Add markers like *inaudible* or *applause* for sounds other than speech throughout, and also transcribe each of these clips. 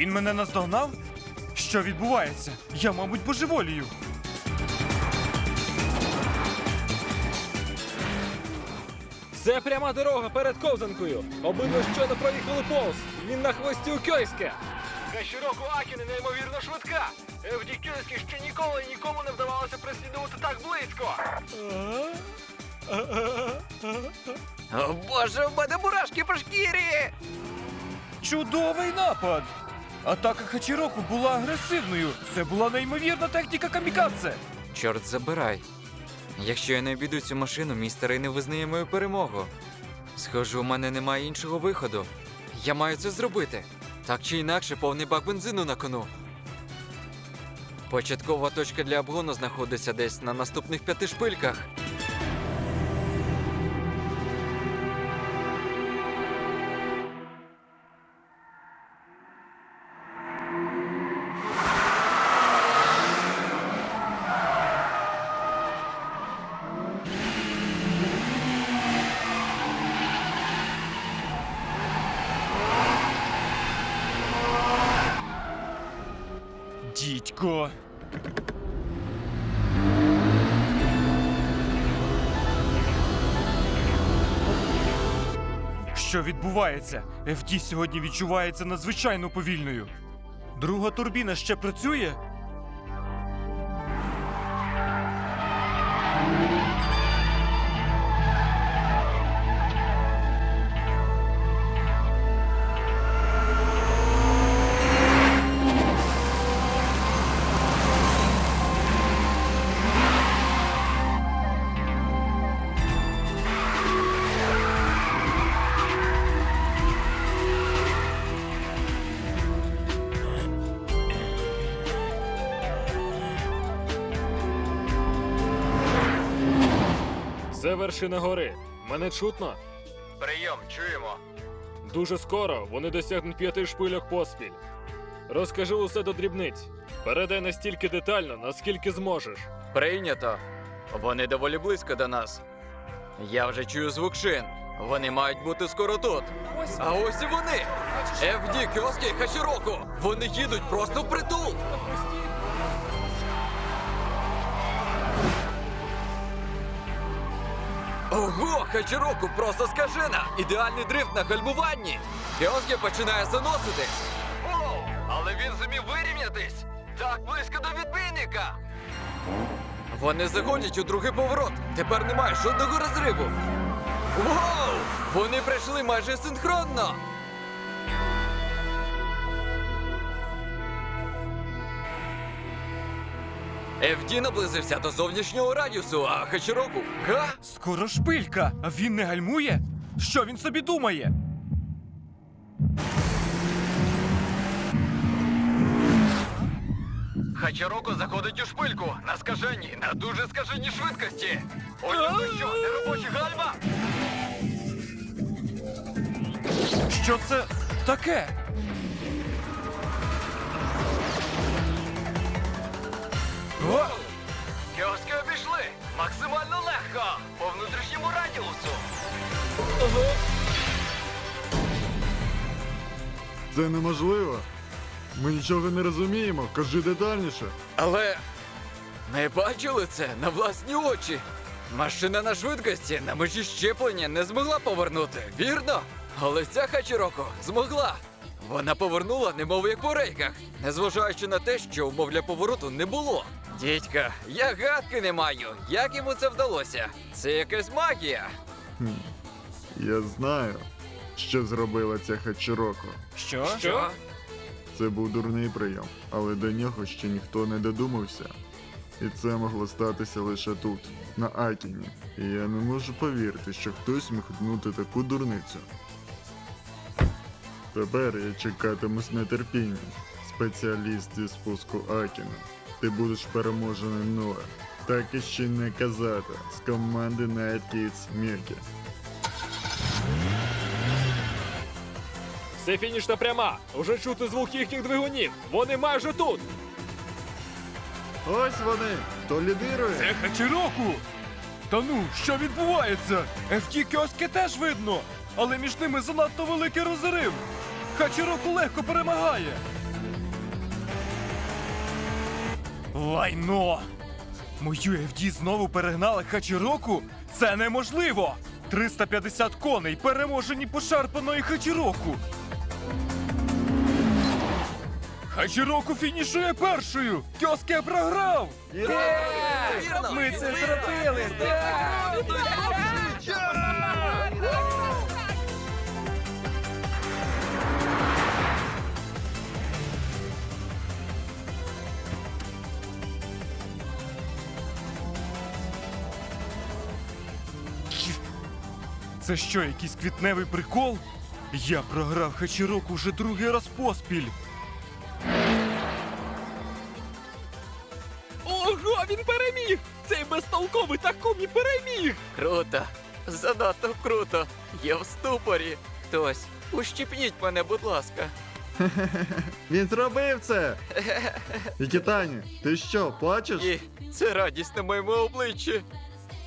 Він мене наздогнав? Що відбувається? Я, мабуть, божеволію. Це пряма дорога перед ковзанкою. Обидва щойно проїхали повз. Він на хвості у Кьойське. Кащуроку Акіни неймовірно швидка. Евді Кьольський ще ніколи нікому не вдавалося преслідувати так близько. О боже, в мене мурашки по шкірі! Чудовий напад! Атака Хачіроку була агресивною. Це була неймовірна техніка камікадзе. Чорт забирай. Якщо я не обійду цю машину, мій старий не визнає мою перемогу. Схоже, у мене немає іншого виходу. Я маю це зробити. Так чи інакше, повний бак бензину на кону. Початкова точка для обгону знаходиться десь на наступних п'яти шпильках. Що відбувається? FD сьогодні відчувається надзвичайно повільною. Друга турбіна ще працює? Це вершина гори. Мене чутно. Прийом, чуємо. Дуже скоро вони досягнуть п'яти шпильок поспіль. Розкажи усе до дрібниць. Передай настільки детально, наскільки зможеш. Прийнято. Вони доволі близько до нас. Я вже чую звук шин. Вони мають бути скоро тут. А ось і вони! FD, Кьоски і Хачіроку! Вони їдуть просто в притул! Ого, Хачіроку просто скажена! Ідеальний дрифт на гальмуванні! Кьоски починає заносити! Оу, але він зумів вирівнятись. Так близько до відбійника. Вони заходять у другий поворот. Тепер немає жодного розриву. Воу! Вони прийшли майже синхронно. FD наблизився до зовнішнього радіусу, а Хачіроку. Га? Скоро шпилька, а він не гальмує? Що він собі думає? Хачароко заходить у шпильку на скаженні, на дуже скаженій швидкості. У нього що, неробочі гальма? Що це таке? О! Кіоски обійшли максимально легко по внутрішньому радіусу. Це неможливо. Ми нічого не розуміємо. Кажи детальніше. Але ми бачили це на власні очі. Машина на швидкості на межі щеплення не змогла повернути, вірно? Але ця Хачіроко змогла. Вона повернула, немов як по рейках, незважаючи на те, що умов для повороту не було. Дідька, я гадки не маю. Як йому це вдалося? Це якась магія. Я знаю, що зробила ця Хачіроко. Що? Що? Це був дурний прийом, але до нього ще ніхто не додумався. І це могло статися лише тут, на Акіні. І я не можу повірити, що хтось міг гнути таку дурницю. Тепер я чекатиму з нетерпінням. Спеціаліст зі спуску Акіна. Ти будеш переможений мною. Так і ще не казати з команди Night Kids Міркі. Це фінішна пряма. Уже чути звук їхніх двигунів. Вони майже тут. Ось вони! Хто лідирує? Це Хачіроку! Та ну, що відбувається? FT кіоски теж видно, але між ними занадто великий розрив. Хачіроку легко перемагає. Лайно! Мою FD знову перегнали Хачіроку? Це неможливо! 350 коней переможені пошарпаної Хачіроку! Хачіроку фінішує першою! Кьоске програв! Ми це зробили! Це що, якийсь квітневий прикол? Я програв Хачіроку вже другий раз поспіль. Ого, він переміг! Цей безтолковий Такумі переміг! Круто! Занадто круто! Я в ступорі! Хтось, ущипніть мене, будь ласка. *laughs* Він зробив це! *laughs* Ікітані, ти що, плачеш? І це радість на моєму обличчі.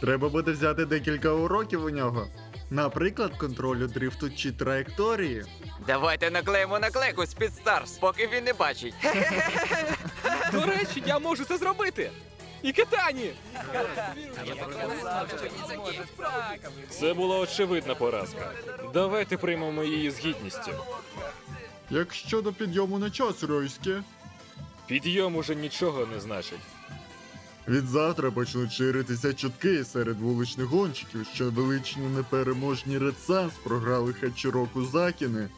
Треба буде взяти декілька уроків у нього. Наприклад, контролю дрифту чи траєкторії. Давайте наклеїмо наклейку з Старс, поки він не бачить. До речі, я можу це зробити! І Китані! Це була очевидна поразка. Давайте приймемо її з гідністю. Як щодо підйому на час, Ройське? Підйом уже нічого не значить. Від завтра почнуть ширитися чутки серед вуличних гонщиків, що величні непереможні Suns програли хачуроку Закіни.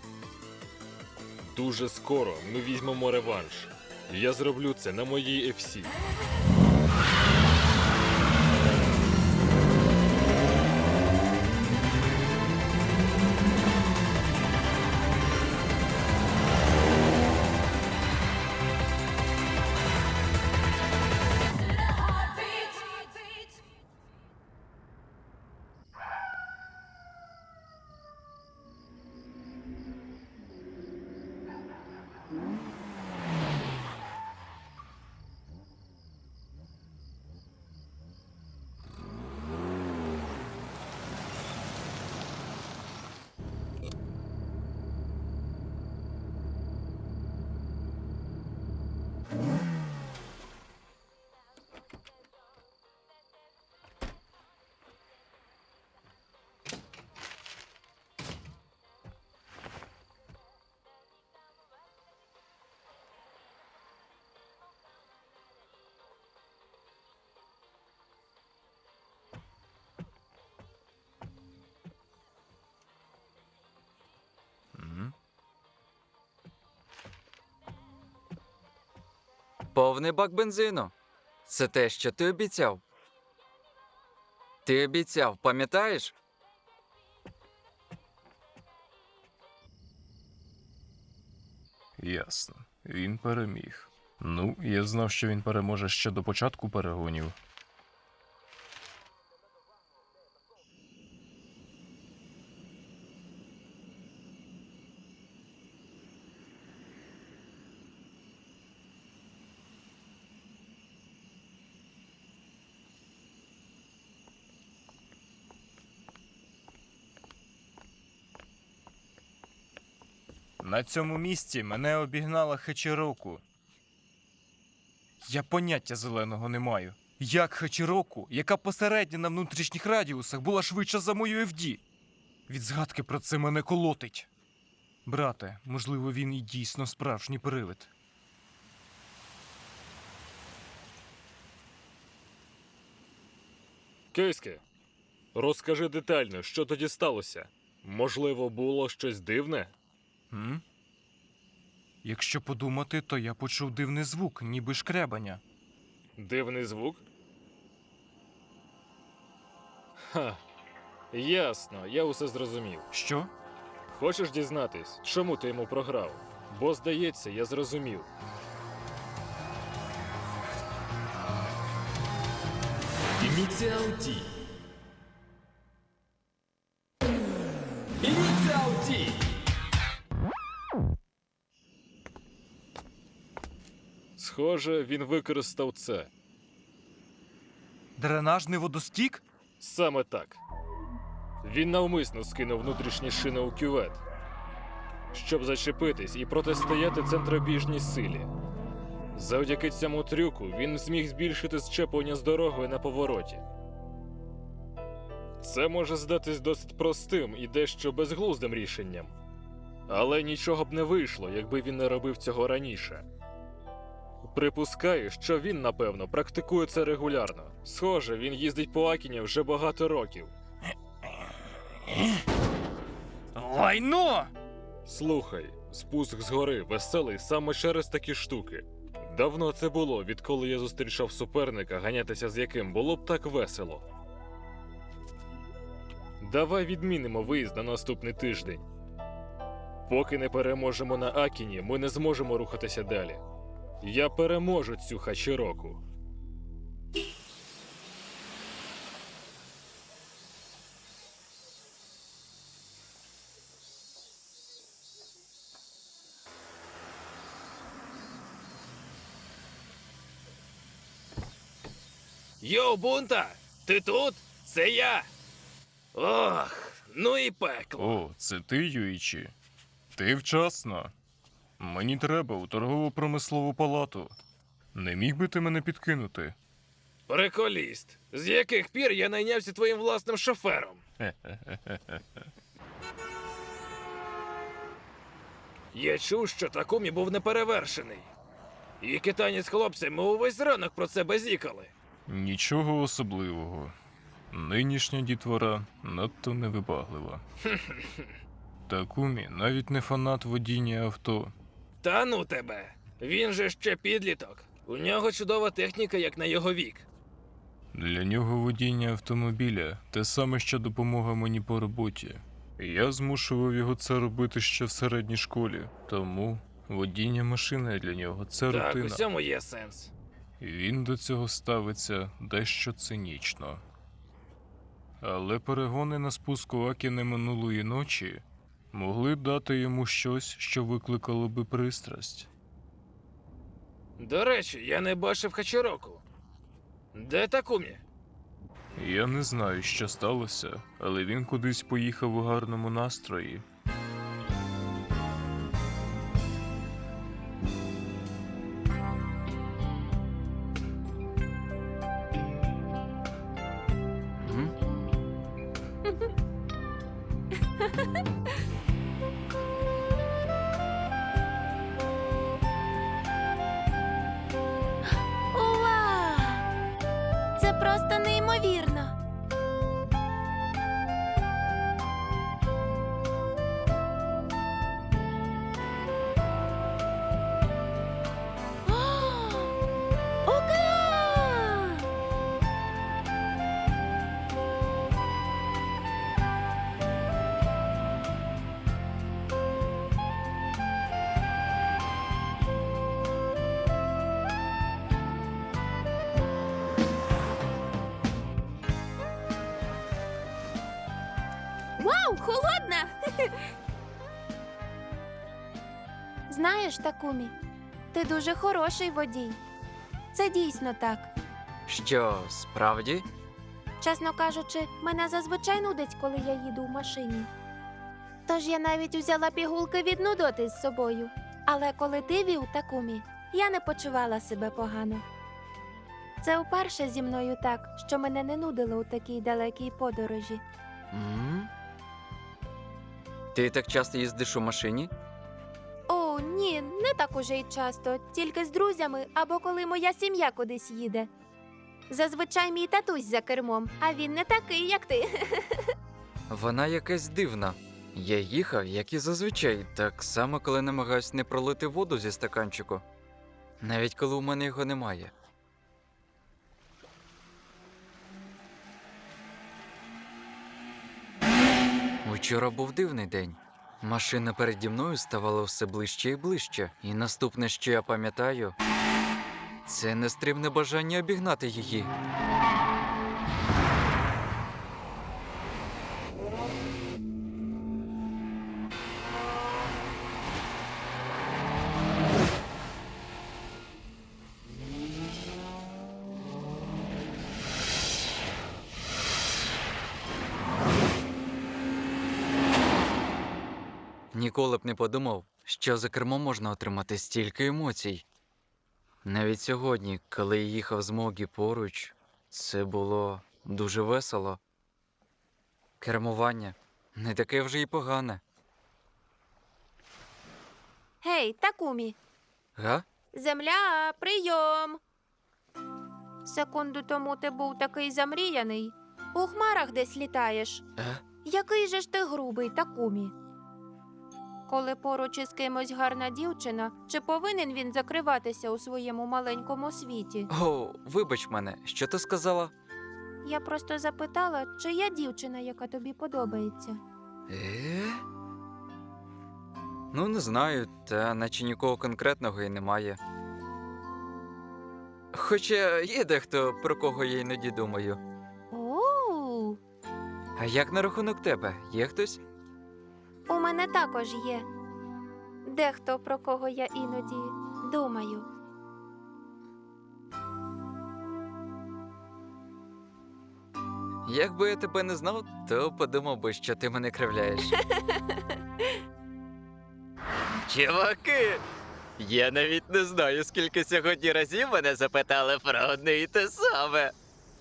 Дуже скоро ми візьмемо реванш. Я зроблю це на моїй FC. Повний бак бензину. Це те, що ти обіцяв. Ти обіцяв, пам'ятаєш? Ясно. Він переміг. Ну, я знав, що він переможе ще до початку перегонів. На цьому місці мене обігнала Хачіроку. Я поняття зеленого не маю. Як Хачіроку, яка посередня на внутрішніх радіусах була швидша за мою FD? Від згадки про це мене колотить. Брате, можливо, він і дійсно справжній привид. Кейське, розкажи детально, що тоді сталося. Можливо, було щось дивне? М? Якщо подумати, то я почув дивний звук, ніби шкребання. Дивний звук? Ха. Ясно, я усе зрозумів. Що? Хочеш дізнатись, чому ти йому програв? Бо, здається, я зрозумів. Ініціал Ті. Ініціал Ті. Схоже, він використав це. Дренажний водостік? Саме так. Він навмисно скинув внутрішні шини у кювет, щоб зачепитись і протистояти центробіжній силі. Завдяки цьому трюку він зміг збільшити щеплення з дорогою на повороті. Це може здатись досить простим і дещо безглуздим рішенням. Але нічого б не вийшло, якби він не робив цього раніше. Припускаю, що він, напевно, практикує це регулярно. Схоже, він їздить по Акіні вже багато років. Лайно! Слухай, спуск з гори веселий саме через такі штуки. Давно це було, відколи я зустрічав суперника, ганятися з яким було б так весело. Давай відмінимо виїзд на наступний тиждень. Поки не переможемо на Акіні, ми не зможемо рухатися далі. Я переможу цю хачіроку. Йоу, бунта! Ти тут? Це я. Ох, ну і пекло. О, це ти, Юїчі. Ти вчасно. Мені треба у торгово-промислову палату. Не міг би ти мене підкинути? Приколіст. З яких пір я найнявся твоїм власним шофером? Я чув, що Такумі був неперевершений. І китані з хлопцями увесь ранок про це базікали. Нічого особливого. Нинішня дітвора надто невибаглива. *laughs* Такумі навіть не фанат водіння авто. Та ну тебе. Він же ще підліток. У нього чудова техніка, як на його вік. Для нього водіння автомобіля те саме, що допомога мені по роботі. Я змушував його це робити ще в середній школі, тому водіння машини для нього це Так, у цьому є сенс. Він до цього ставиться дещо цинічно. Але перегони на спуску Акіни минулої ночі могли б дати йому щось, що викликало би пристрасть. До речі, я не бачив Хачароку. Де Такумі? Я не знаю, що сталося, але він кудись поїхав у гарному настрої. Знаєш, Такумі, ти дуже хороший водій. Це дійсно так. Що, справді? Чесно кажучи, мене зазвичай нудить, коли я їду в машині. Тож я навіть взяла пігулки від нудоти з собою. Але коли ти вів Такумі, я не почувала себе погано. Це вперше зі мною так, що мене не нудило у такій далекій подорожі. М? Ти так часто їздиш у машині? О, ні, не так уже й часто, тільки з друзями або коли моя сім'я кудись їде. Зазвичай мій татусь за кермом, а він не такий, як ти. *laughs* Вона якась дивна. Я їхав, як і зазвичай, так само, коли намагаюсь не пролити воду зі стаканчику. Навіть коли у мене його немає. Учора був дивний день. Машина переді мною ставала все ближче і ближче, і наступне, що я пам'ятаю, це нестримне бажання обігнати її. Що за кермом можна отримати стільки емоцій. Навіть сьогодні, коли я їхав з Могі поруч, це було дуже весело. Кермування не таке вже й погане. Гей, Такумі, Га? земля, прийом. Секунду тому ти був такий замріяний. У хмарах десь літаєш. Е? Який же ж ти грубий, Такумі? Коли поруч із кимось гарна дівчина, чи повинен він закриватися у своєму маленькому світі? О, вибач мене, що ти сказала? Я просто запитала, чи є дівчина, яка тобі подобається. Е? Ну, не знаю, та наче нікого конкретного і немає. Хоча є дехто, про кого я іноді думаю. О, А як на рахунок тебе? Є хтось? У мене також є. Дехто, про кого я іноді думаю. Якби я тебе не знав, то подумав би, що ти мене кривляєш. *laughs* Чуваки, я навіть не знаю, скільки сьогодні разів мене запитали про одне і те саме.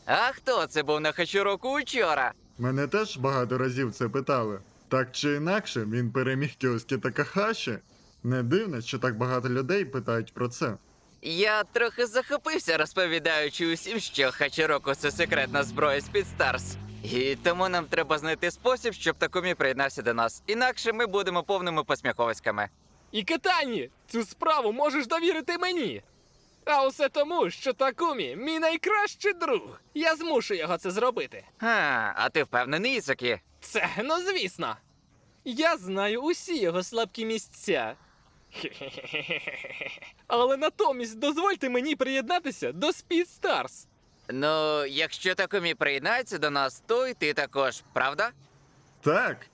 А хто це був на Хачуроку учора? Мене теж багато разів це питали. Так чи інакше, він переміг Кіоскі Такахаші. Не дивно, що так багато людей питають про це. Я трохи захопився, розповідаючи усім, що Хачіроку це секретна зброя Спідстарс. І тому нам треба знайти спосіб, щоб Такумі приєднався до нас. Інакше ми будемо повними посміховиськами. І Китані, цю справу можеш довірити мені. А усе тому, що Такумі мій найкращий друг. Я змушу його це зробити. А, а ти впевнений, Ісакі? Це, ну звісно. Я знаю усі його слабкі місця. Але натомість дозвольте мені приєднатися до Speed Stars. Ну, якщо Такумі приєднається до нас, то й ти також, правда? Так,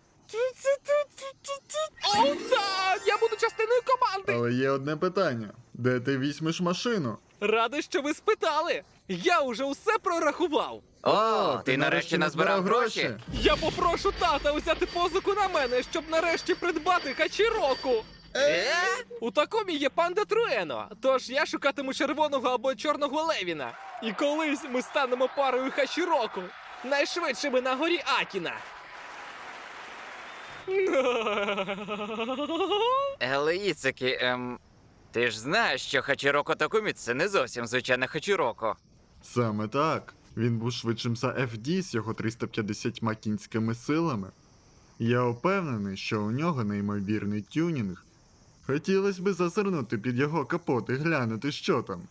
О, так! Я буду частиною команди! але є одне питання: де ти візьмеш машину? Радий, що ви спитали. Я уже усе прорахував. О, ти нарешті назбирав гроші? Я попрошу тата взяти позику на мене, щоб нарешті придбати хачіроку. Е? У такомі є панда Труено, тож я шукатиму червоного або чорного левіна. І колись ми станемо парою хачіроку. Найшвидшими на горі Акіна. Але Іцакі, ем, ти ж знаєш, що Хачіроко Такумі це не зовсім звичайне Хачіроко. Саме так. Він був швидшим за FD з його 350 кінськими силами. Я впевнений, що у нього неймовірний тюнінг. Хотілося би зазирнути під його капот і глянути, що там.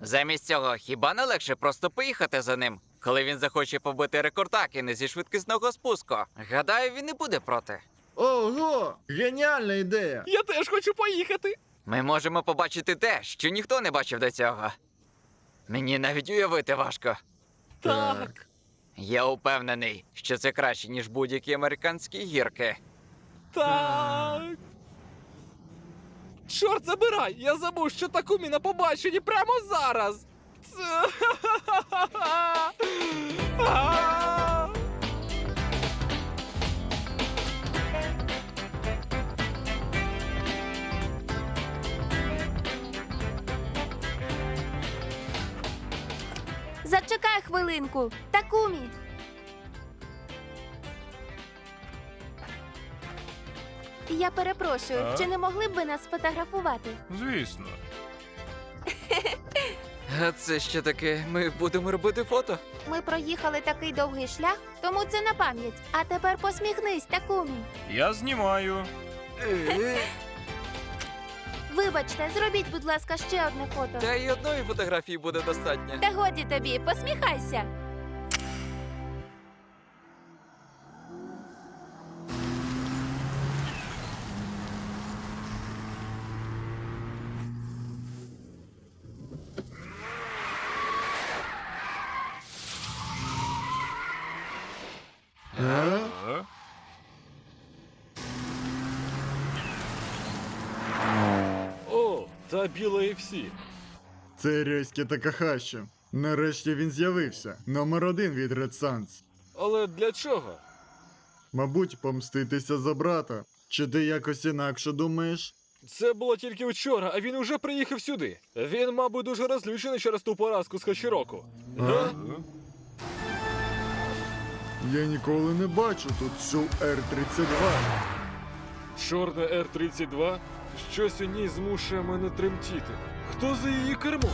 Замість цього, хіба не легше просто поїхати за ним, коли він захоче побити рекорд Акіни зі швидкісного спуску? Гадаю, він не буде проти. Ого! Геніальна ідея! Я теж хочу поїхати. Ми можемо побачити те, що ніхто не бачив до цього. Мені навіть уявити важко. Так. Я упевнений, що це краще, ніж будь-які американські гірки. Так. Чорт забирай! Я забув, що Такумі на побаченні прямо зараз. Це... *laughs* Зачекай хвилинку, Такумі. Я перепрошую, А? чи не могли б ви нас сфотографувати? Звісно. А це що таке? Ми будемо робити фото? Ми проїхали такий довгий шлях, тому це на пам'ять. А тепер посміхнись, Такумі. Я знімаю. *laughs* Вибачте, зробіть, будь ласка, ще одне фото. Та й одної фотографії буде достатньо. Та годі тобі, посміхайся. і всі. Це Рейське Такахаші. Нарешті він з'явився. Номер один від Red Suns. Але для чого? Мабуть, помститися за брата. Чи ти якось інакше думаєш? Це було тільки вчора, а він уже приїхав сюди. Він, мабуть, дуже розлючений через ту поразку з Хачіроку. А? Я ніколи не бачу тут цю Р-32. Чорна Р-32? Щось у ній змушує мене тремтіти. Хто за її кермо?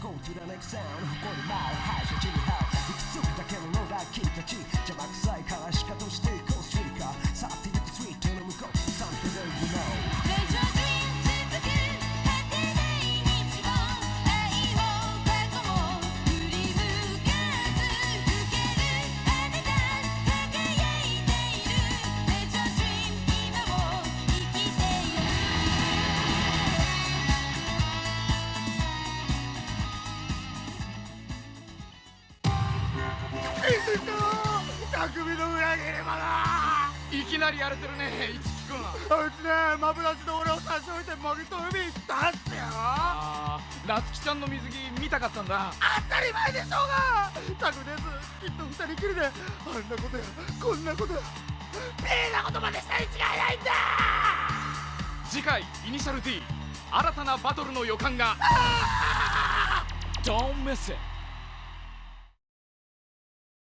go to the next sound. ゃんの水着見たかったんだ。当たり前でしょうが。タグです。きっと2人きりで。あんなことやこんなこと。やえなことまでした。に違いないんだ。次回イニシャル D 新たなバトルの予感が。Don't miss it